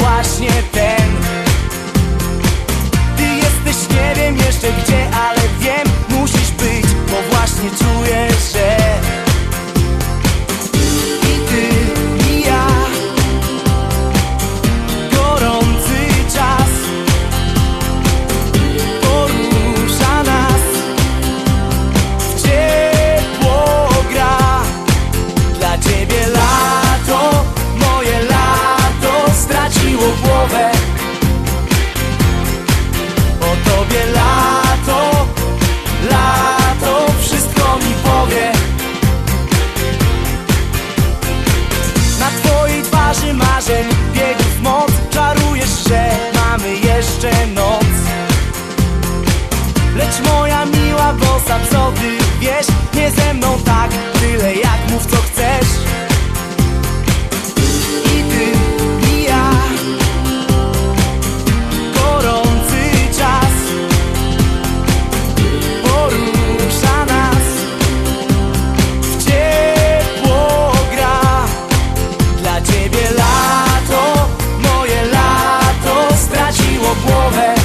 właśnie ten. Ty jesteś nie wiem jeszcze gdzie, a kosa, co ty wiesz? Nie ze mną tak, tyle jak mów co chcesz. I ty, i ja. Gorący czas Porusza nas. W ciepło gra. Dla ciebie lato, moje lato Straciło głowę.